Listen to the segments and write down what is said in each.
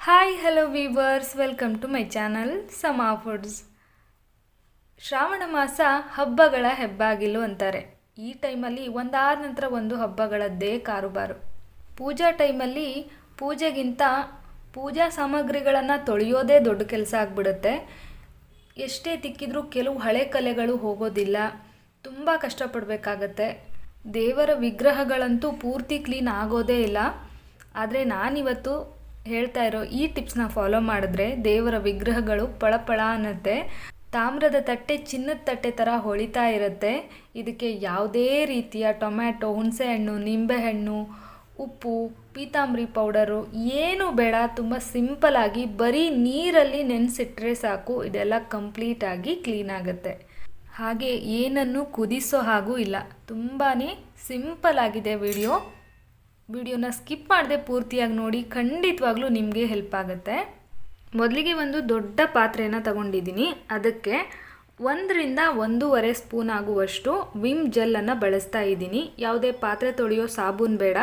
Hi hello viewers welcome to my channel Sama foods Shravana ಮಾಸ ಹಬ್ಬಗಳ ಹೆಬ್ಬಾಗಿಲು ಅಂತಾರೆ. ಈ ಟೈಮಲ್ಲಿ ಒಂದಾದ ನಂತರ ಒಂದು ಹಬ್ಬಗಳದ್ದೇ ಕಾರುಬಾರು. ಪೂಜಾ ಟೈಮಲ್ಲಿ ಪೂಜೆಗಿಂತ ಪೂಜಾ ಸಾಮಗ್ರಿಗಳನ್ನು ತೊಳೆಯೋದೇ ದೊಡ್ಡ ಕೆಲಸ ಆಗಿಬಿಡುತ್ತೆ. ಎಷ್ಟೇ ತಿಕ್ಕಿದ್ರೂ ಕೆಲವು ಹಳೆ ಕಲೆಗಳು ಹೋಗೋದಿಲ್ಲ. ತುಂಬ ಕಷ್ಟಪಡಬೇಕಾಗತ್ತೆ. ದೇವರ ವಿಗ್ರಹಗಳಂತೂ ಪೂರ್ತಿ ಕ್ಲೀನ್ ಆಗೋದೇ ಇಲ್ಲ. ಆದರೆ ನಾನಿವತ್ತು ಹೇಳ್ತಾ ಇರೋ ಈ ಟಿಪ್ಸ್ನ ಫಾಲೋ ಮಾಡಿದ್ರೆ ದೇವರ ವಿಗ್ರಹಗಳು ಪಳಪಳ ಅನ್ನತ್ತೆ. ತಾಮ್ರದ ತಟ್ಟೆ ಚಿನ್ನದ ತಟ್ಟೆ ಥರ ಹೊಳಿತಾ ಇರುತ್ತೆ. ಇದಕ್ಕೆ ಯಾವುದೇ ರೀತಿಯ ಟೊಮ್ಯಾಟೊ, ಹುಣಸೆಹಣ್ಣು, ನಿಂಬೆಹಣ್ಣು, ಉಪ್ಪು, ಪೀತಾಂಬರಿ ಪೌಡರು ಏನು ಬೇಡ. ತುಂಬ ಸಿಂಪಲಾಗಿ ಬರೀ ನೀರಲ್ಲಿ ನೆನೆಸಿಟ್ರೆ ಸಾಕು. ಇದೆಲ್ಲ ಕಂಪ್ಲೀಟಾಗಿ ಕ್ಲೀನ್ ಆಗುತ್ತೆ. ಹಾಗೆ ಏನನ್ನು ಕುದಿಸೋ ಹಾಗೂ ಇಲ್ಲ. ತುಂಬಾ ಸಿಂಪಲ್ ಆಗಿದೆ ವಿಡಿಯೋ. ವಿಡಿಯೋನ ಸ್ಕಿಪ್ ಮಾಡದೆ ಪೂರ್ತಿಯಾಗಿ ನೋಡಿ ಖಂಡಿತವಾಗ್ಲೂ ನಿಮಗೆ ಹೆಲ್ಪ್ ಆಗುತ್ತೆ. ಮೊದಲಿಗೆ ಒಂದು ದೊಡ್ಡ ಪಾತ್ರೆನ ತಗೊಂಡಿದ್ದೀನಿ. ಅದಕ್ಕೆ ಒಂದರಿಂದ ಒಂದೂವರೆ ಸ್ಪೂನ್ ಆಗುವಷ್ಟು ವಿಮ್ ಜೆಲ್ಲನ್ನು ಬಳಸ್ತಾ ಇದ್ದೀನಿ. ಯಾವುದೇ ಪಾತ್ರೆ ತೊಳೆಯೋ ಸಾಬೂನ್ ಬೇಡ.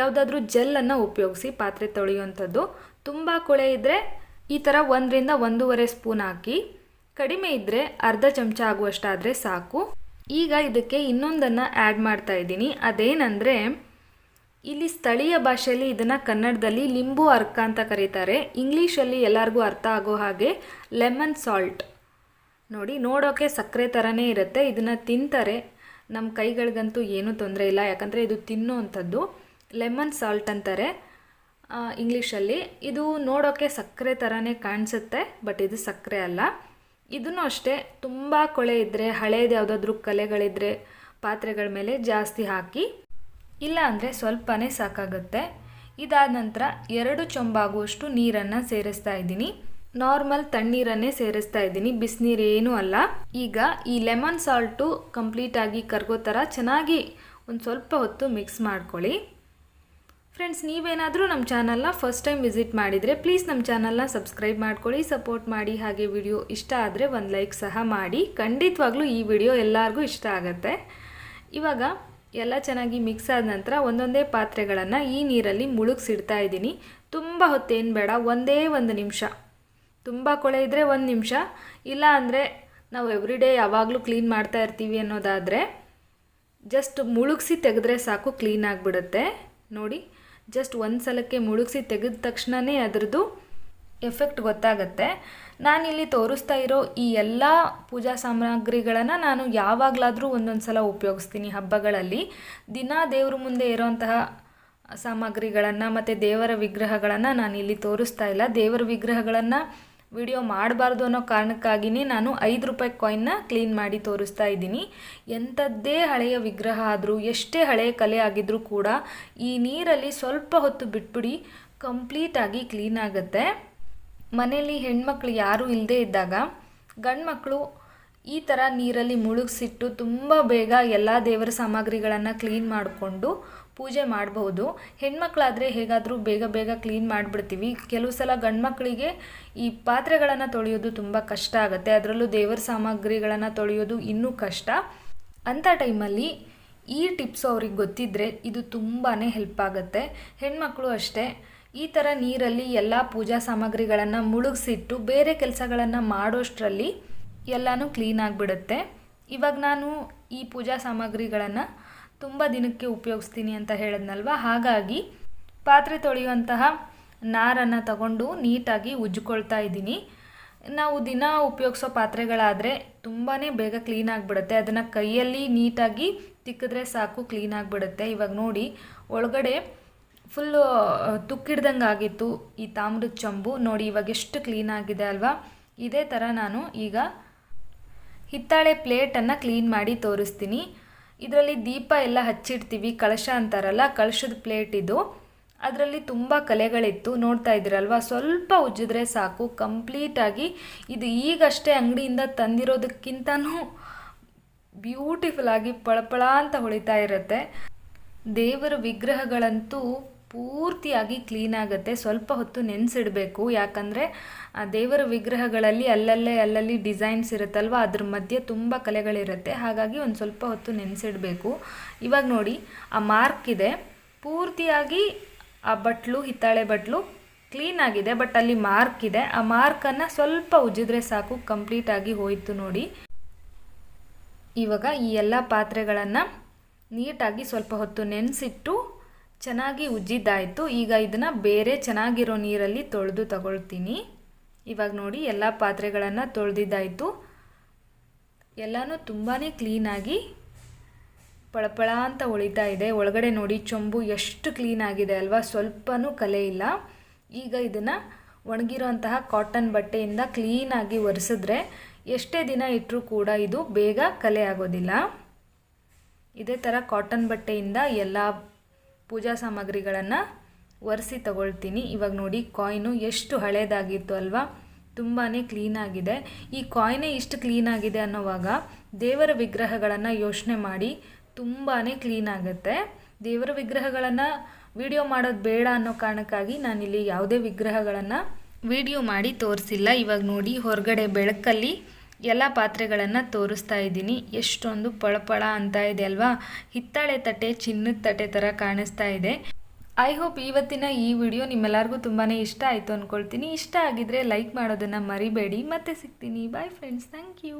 ಯಾವುದಾದ್ರೂ ಜೆಲ್ಲನ್ನು ಉಪಯೋಗಿಸಿ ಪಾತ್ರೆ ತೊಳೆಯುವಂಥದ್ದು. ತುಂಬ ಕೊಳೆ ಇದ್ದರೆ ಈ ಥರ ಒಂದರಿಂದ ಒಂದೂವರೆ ಸ್ಪೂನ್ ಹಾಕಿ. ಕಡಿಮೆ ಇದ್ದರೆ ಅರ್ಧ ಚಮಚ ಆಗುವಷ್ಟಾದರೆ ಸಾಕು. ಈಗ ಇದಕ್ಕೆ ಇನ್ನೊಂದನ್ನು ಆ್ಯಡ್ ಮಾಡ್ತಾ ಇದ್ದೀನಿ. ಅದೇನೆಂದರೆ ಇಲ್ಲಿ ಸ್ಥಳೀಯ ಭಾಷೆಯಲ್ಲಿ ಇದನ್ನು ಕನ್ನಡದಲ್ಲಿ ಲಿಂಬು ಅರ್ಕ ಅಂತ ಕರೀತಾರೆ. ಇಂಗ್ಲೀಷಲ್ಲಿ ಎಲ್ಲರಿಗೂ ಅರ್ಥ ಆಗೋ ಹಾಗೆ ಲೆಮನ್ ಸಾಲ್ಟ್. ನೋಡಿ ನೋಡೋಕ್ಕೆ ಸಕ್ಕರೆ ಥರನೇ ಇರುತ್ತೆ. ಇದನ್ನು ತಿಂತಾರೆ. ನಮ್ಮ ಕೈಗಳಿಗಂತೂ ಏನೂ ತೊಂದರೆ ಇಲ್ಲ. ಯಾಕಂದರೆ ಇದು ತಿನ್ನೋವಂಥದ್ದು ಲೆಮನ್ ಸಾಲ್ಟ್ ಅಂತಾರೆ ಇಂಗ್ಲೀಷಲ್ಲಿ. ಇದು ನೋಡೋಕ್ಕೆ ಸಕ್ಕರೆ ಥರನೇ ಕಾಣಿಸುತ್ತೆ, ಬಟ್ ಇದು ಸಕ್ಕರೆ ಅಲ್ಲ. ಇದನ್ನು ಅಷ್ಟೇ, ತುಂಬ ಕೊಳೆ ಇದ್ದರೆ ಹಳೇದು ಯಾವುದಾದ್ರೂ ಕಲೆಗಳಿದ್ದರೆ ಪಾತ್ರೆಗಳ ಮೇಲೆ ಜಾಸ್ತಿ ಹಾಕಿ ಇಲ್ಲ ಅಂದರೆ ಸ್ವಲ್ಪನೇ ಸಾಕಾಗುತ್ತೆ. ಇದಾದ ನಂತರ ಎರಡು ಚೊಂಬಾಗುವಷ್ಟು ನೀರನ್ನು ಸೇರಿಸ್ತಾ ಇದ್ದೀನಿ. ನಾರ್ಮಲ್ ತಣ್ಣೀರನ್ನೇ ಸೇರಿಸ್ತಾ ಇದ್ದೀನಿ. ಬಿಸಿನೀರೇನೂ ಅಲ್ಲ. ಈಗ ಈ ಲೆಮನ್ ಸಾಲ್ಟು ಕಂಪ್ಲೀಟಾಗಿ ಕರ್ಗೋ ಥರ ಚೆನ್ನಾಗಿ ಒಂದು ಸ್ವಲ್ಪ ಹೊತ್ತು ಮಿಕ್ಸ್ ಮಾಡ್ಕೊಳ್ಳಿ. ಫ್ರೆಂಡ್ಸ್, ನೀವೇನಾದರೂ ನಮ್ಮ ಚಾನಲ್ನ ಫಸ್ಟ್ ಟೈಮ್ ವಿಸಿಟ್ ಮಾಡಿದರೆ ಪ್ಲೀಸ್ ನಮ್ಮ ಚಾನಲ್ನ ಸಬ್ಸ್ಕ್ರೈಬ್ ಮಾಡ್ಕೊಳ್ಳಿ. ಸಪೋರ್ಟ್ ಮಾಡಿ ಹಾಗೆ ವಿಡಿಯೋ ಇಷ್ಟ ಆದರೆ ಒಂದು ಲೈಕ್ ಸಹ ಮಾಡಿ. ಖಂಡಿತವಾಗ್ಲೂ ಈ ವಿಡಿಯೋ ಎಲ್ಲರಿಗೂ ಇಷ್ಟ ಆಗುತ್ತೆ. ಇವಾಗ ಎಲ್ಲ ಚೆನ್ನಾಗಿ ಮಿಕ್ಸ್ ಆದ ನಂತರ ಒಂದೊಂದೇ ಪಾತ್ರೆಗಳನ್ನು ಈ ನೀರಲ್ಲಿ ಮುಳುಗಿಸಿಡ್ತಾ ಇದ್ದೀನಿ. ತುಂಬ ಹೊತ್ತೇನು ಬೇಡ, ಒಂದೇ ಒಂದು ನಿಮಿಷ. ತುಂಬ ಕೊಳೆ ಇದ್ದರೆ ಒಂದು ನಿಮಿಷ. ಇಲ್ಲ ಅಂದರೆ ನಾವು ಎವ್ರಿಡೇ ಯಾವಾಗಲೂ ಕ್ಲೀನ್ ಮಾಡ್ತಾ ಇರ್ತೀವಿ ಅನ್ನೋದಾದರೆ ಜಸ್ಟ್ ಮುಳುಗಿಸಿ ತೆಗೆದ್ರೆ ಸಾಕು ಕ್ಲೀನ್ ಆಗಿಬಿಡುತ್ತೆ. ನೋಡಿ ಜಸ್ಟ್ ಒಂದು ಸಲಕ್ಕೆ ಮುಳುಗಿಸಿ ತೆಗೆದ ತಕ್ಷಣವೇ ಅದರದ್ದು ಎಫೆಕ್ಟ್ ಗೊತ್ತಾಗುತ್ತೆ. ನಾನಿಲ್ಲಿ ತೋರಿಸ್ತಾ ಇರೋ ಈ ಎಲ್ಲ ಪೂಜಾ ಸಾಮಗ್ರಿಗಳನ್ನು ನಾನು ಯಾವಾಗಲಾದರೂ ಒಂದೊಂದು ಸಲ ಉಪಯೋಗಿಸ್ತೀನಿ ಹಬ್ಬಗಳಲ್ಲಿ. ದಿನ ದೇವ್ರ ಮುಂದೆ ಇರೋಂತಹ ಸಾಮಗ್ರಿಗಳನ್ನು ಮತ್ತು ದೇವರ ವಿಗ್ರಹಗಳನ್ನು ನಾನು ಇಲ್ಲಿ ತೋರಿಸ್ತಾ ಇಲ್ಲ. ದೇವರ ವಿಗ್ರಹಗಳನ್ನು ವಿಡಿಯೋ ಮಾಡಬಾರ್ದು ಅನ್ನೋ ಕಾರಣಕ್ಕಾಗಿಯೇ ನಾನು ಐದು ರೂಪಾಯಿ ಕಾಯಿನ್ನ ಕ್ಲೀನ್ ಮಾಡಿ ತೋರಿಸ್ತಾ ಇದ್ದೀನಿ. ಎಂಥದ್ದೇ ಹಳೆಯ ವಿಗ್ರಹ ಆದರೂ, ಎಷ್ಟೇ ಹಳೆಯ ಕಲೆ ಆಗಿದ್ರೂ ಕೂಡ ಈ ನೀರಲ್ಲಿ ಸ್ವಲ್ಪ ಹೊತ್ತು ಬಿಟ್ಬಿಡಿ ಕಂಪ್ಲೀಟಾಗಿ ಕ್ಲೀನ್ ಆಗುತ್ತೆ. ಮನೆಯಲ್ಲಿ ಹೆಣ್ಮಕ್ಳು ಯಾರೂ ಇಲ್ಲದೇ ಇದ್ದಾಗ ಗಂಡು ಮಕ್ಕಳು ಈ ಥರ ನೀರಲ್ಲಿ ಮುಳುಗಿಸಿಟ್ಟು ತುಂಬ ಬೇಗ ಎಲ್ಲ ದೇವರ ಸಾಮಗ್ರಿಗಳನ್ನು ಕ್ಲೀನ್ ಮಾಡಿಕೊಂಡು ಪೂಜೆ ಮಾಡಬಹುದು. ಹೆಣ್ಮಕ್ಳಾದರೆ ಹೇಗಾದರೂ ಬೇಗ ಬೇಗ ಕ್ಲೀನ್ ಮಾಡಿಬಿಡ್ತೀವಿ. ಕೆಲವು ಸಲ ಗಂಡ್ಮಕ್ಳಿಗೆ ಈ ಪಾತ್ರೆಗಳನ್ನು ತೊಳೆಯೋದು ತುಂಬ ಕಷ್ಟ ಆಗುತ್ತೆ. ಅದರಲ್ಲೂ ದೇವರ ಸಾಮಗ್ರಿಗಳನ್ನು ತೊಳೆಯೋದು ಇನ್ನೂ ಕಷ್ಟ. ಅಂಥ ಟೈಮಲ್ಲಿ ಈ ಟಿಪ್ಸು ಅವ್ರಿಗೆ ಗೊತ್ತಿದ್ದರೆ ಇದು ತುಂಬಾ ಹೆಲ್ಪ್ ಆಗುತ್ತೆ. ಹೆಣ್ಮಕ್ಳು ಅಷ್ಟೇ. ಈ ಥರ ನೀರಲ್ಲಿ ಎಲ್ಲ ಪೂಜಾ ಸಾಮಗ್ರಿಗಳನ್ನು ಮುಳುಗಿಸಿಟ್ಟು ಬೇರೆ ಕೆಲಸಗಳನ್ನು ಮಾಡೋಷ್ಟರಲ್ಲಿ ಎಲ್ಲನೂ ಕ್ಲೀನ್ ಆಗಿಬಿಡುತ್ತೆ. ಇವಾಗ ನಾನು ಈ ಪೂಜಾ ಸಾಮಗ್ರಿಗಳನ್ನು ತುಂಬ ದಿನಕ್ಕೆ ಉಪಯೋಗಿಸ್ತೀನಿ ಅಂತ ಹೇಳಿದ್ನಲ್ವ? ಹಾಗಾಗಿ ಪಾತ್ರೆ ತೊಳೆಯುವಂತಹ ನಾರನ್ನು ತಗೊಂಡು ನೀಟಾಗಿ ಉಜ್ಜಿಕೊಳ್ತಾ ಇದ್ದೀನಿ. ನಾವು ದಿನ ಉಪಯೋಗಿಸೋ ಪಾತ್ರೆಗಳಾದರೆ ತುಂಬಾ ಬೇಗ ಕ್ಲೀನ್ ಆಗಿಬಿಡುತ್ತೆ. ಅದನ್ನು ಕೈಯಲ್ಲಿ ನೀಟಾಗಿ ತಿಕ್ಕಿದ್ರೆ ಸಾಕು ಕ್ಲೀನ್ ಆಗಿಬಿಡುತ್ತೆ. ಇವಾಗ ನೋಡಿ, ಒಳಗಡೆ ಫುಲ್ಲು ತುಕ್ಕಿಡ್ದಂಗೆ ಆಗಿತ್ತು ಈ ತಾಮ್ರದ ಚಂಬು. ನೋಡಿ, ಇವಾಗ ಎಷ್ಟು ಕ್ಲೀನ್ ಆಗಿದೆ ಅಲ್ವಾ? ಇದೇ ಥರ ನಾನು ಈಗ ಹಿತ್ತಾಳೆ ಪ್ಲೇಟನ್ನು ಕ್ಲೀನ್ ಮಾಡಿ ತೋರಿಸ್ತೀನಿ. ಇದರಲ್ಲಿ ದೀಪ ಎಲ್ಲ ಹಚ್ಚಿಡ್ತೀವಿ, ಕಳಶ ಅಂತಾರಲ್ಲ, ಕಳಶದ ಪ್ಲೇಟ್ ಇದು. ಅದರಲ್ಲಿ ತುಂಬ ಕಲೆಗಳಿತ್ತು. ನೋಡ್ತಾ ಇದ್ದೀರಲ್ವ? ಸ್ವಲ್ಪ ಉಜ್ಜಿದ್ರೆ ಸಾಕು. ಕಂಪ್ಲೀಟಾಗಿ ಇದು ಈಗಷ್ಟೇ ಅಂಗಡಿಯಿಂದ ತಂದಿರೋದಕ್ಕಿಂತನೂ ಬ್ಯೂಟಿಫುಲ್ಲಾಗಿ ಪಳಪಳ ಅಂತ ಹೊಳಿತಾ ಇರುತ್ತೆ. ದೇವರ ವಿಗ್ರಹಗಳಂತೂ ಪೂರ್ತಿಯಾಗಿ ಕ್ಲೀನ್ ಆಗುತ್ತೆ. ಸ್ವಲ್ಪ ಹೊತ್ತು ನೆನೆಸಿಡಬೇಕು. ಯಾಕಂದರೆ ದೇವರ ವಿಗ್ರಹಗಳಲ್ಲಿ ಅಲ್ಲಲ್ಲೇ ಅಲ್ಲಲ್ಲಿ ಡಿಸೈನ್ಸ್ ಇರುತ್ತಲ್ವ, ಅದ್ರ ಮಧ್ಯೆ ತುಂಬ ಕಲೆಗಳಿರುತ್ತೆ. ಹಾಗಾಗಿ ಒಂದು ಸ್ವಲ್ಪ ಹೊತ್ತು ನೆನೆಸಿಡಬೇಕು. ಇವಾಗ ನೋಡಿ, ಆ ಮಾರ್ಕ್ ಇದೆ. ಪೂರ್ತಿಯಾಗಿ ಆ ಬಟ್ಲು, ಹಿತ್ತಾಳೆ ಬಟ್ಲು ಕ್ಲೀನ್ ಆಗಿದೆ, ಬಟ್ ಅಲ್ಲಿ ಮಾರ್ಕ್ ಇದೆ. ಆ ಮಾರ್ಕನ್ನು ಸ್ವಲ್ಪ ಉಜ್ಜಿದ್ರೆ ಸಾಕು ಕಂಪ್ಲೀಟಾಗಿ ಹೋಯಿತು ನೋಡಿ. ಇವಾಗ ಈ ಎಲ್ಲ ಪಾತ್ರೆಗಳನ್ನು ನೀಟಾಗಿ ಸ್ವಲ್ಪ ಹೊತ್ತು ನೆನೆಸಿಟ್ಟು ಚೆನ್ನಾಗಿ ಉಜ್ಜಿದ್ದಾಯಿತು. ಈಗ ಇದನ್ನು ಬೇರೆ ಚೆನ್ನಾಗಿರೋ ನೀರಲ್ಲಿ ತೊಳೆದು ತಗೊಳ್ತೀನಿ. ಇವಾಗ ನೋಡಿ ಎಲ್ಲ ಪಾತ್ರೆಗಳನ್ನು ತೊಳೆದಿದ್ದಾಯಿತು. ಎಲ್ಲನೂ ತುಂಬಾ ಕ್ಲೀನಾಗಿ ಪಳಪಳ ಅಂತ ಉಳಿತಾ ಇದೆ. ಒಳಗಡೆ ನೋಡಿ ಚೊಂಬು ಎಷ್ಟು ಕ್ಲೀನಾಗಿದೆ ಅಲ್ವಾ? ಸ್ವಲ್ಪನೂ ಕಲೆ ಇಲ್ಲ. ಈಗ ಇದನ್ನು ಒಣಗಿರೋಂತಹ ಕಾಟನ್ ಬಟ್ಟೆಯಿಂದ ಕ್ಲೀನಾಗಿ ಒರೆಸಿದ್ರೆ ಎಷ್ಟೇ ದಿನ ಇಟ್ಟರೂ ಕೂಡ ಇದು ಬೇಗ ಕಲೆ ಆಗೋದಿಲ್ಲ. ಇದೇ ಥರ ಕಾಟನ್ ಬಟ್ಟೆಯಿಂದ ಎಲ್ಲ ಪೂಜಾ ಸಾಮಗ್ರಿಗಳನ್ನು ಒರೆಸಿ ತಗೊಳ್ತೀನಿ. ಇವಾಗ ನೋಡಿ ಕಾಯಿನು ಎಷ್ಟು ಹಳೇದಾಗಿತ್ತು ಅಲ್ವಾ? ತುಂಬಾ ಕ್ಲೀನಾಗಿದೆ ಈ ಕಾಯಿನೇ ಇಷ್ಟು ಕ್ಲೀನಾಗಿದೆ ಅನ್ನೋವಾಗ ದೇವರ ವಿಗ್ರಹಗಳನ್ನು ಯೋಚನೆ ಮಾಡಿ ತುಂಬಾ ಕ್ಲೀನಾಗುತ್ತೆ ದೇವರ ವಿಗ್ರಹಗಳನ್ನು ವಿಡಿಯೋ ಮಾಡೋದು ಬೇಡ ಅನ್ನೋ ಕಾರಣಕ್ಕಾಗಿ ನಾನಿಲ್ಲಿ ಯಾವುದೇ ವಿಗ್ರಹಗಳನ್ನು ವಿಡಿಯೋ ಮಾಡಿ ತೋರಿಸಿಲ್ಲ. ಇವಾಗ ನೋಡಿ, ಹೊರಗಡೆ ಬೆಳಕಲ್ಲಿ ಎಲ್ಲ ಪಾತ್ರೆಗಳನ್ನು ತೋರಿಸ್ತಾ ಇದ್ದೀನಿ. ಎಷ್ಟೊಂದು ಪಳಪಳ ಅಂತ ಇದೆ ಅಲ್ವಾ? ಹಿತ್ತಾಳೆ ತಟ್ಟೆ, ಚಿನ್ನದ ತಟ್ಟೆ ಥರ ಕಾಣಿಸ್ತಾ ಇದೆ. ಐ ಹೋಪ್ ಇವತ್ತಿನ ಈ ವಿಡಿಯೋ ನಿಮ್ಮೆಲ್ಲರಿಗೂ ತುಂಬಾ ಇಷ್ಟ ಆಯಿತು ಅಂದ್ಕೊಳ್ತೀನಿ ಇಷ್ಟ ಆಗಿದ್ರೆ ಲೈಕ್ ಮಾಡೋದನ್ನು ಮರಿಬೇಡಿ. ಮತ್ತೆ ಸಿಗ್ತೀನಿ. Bye friends thank you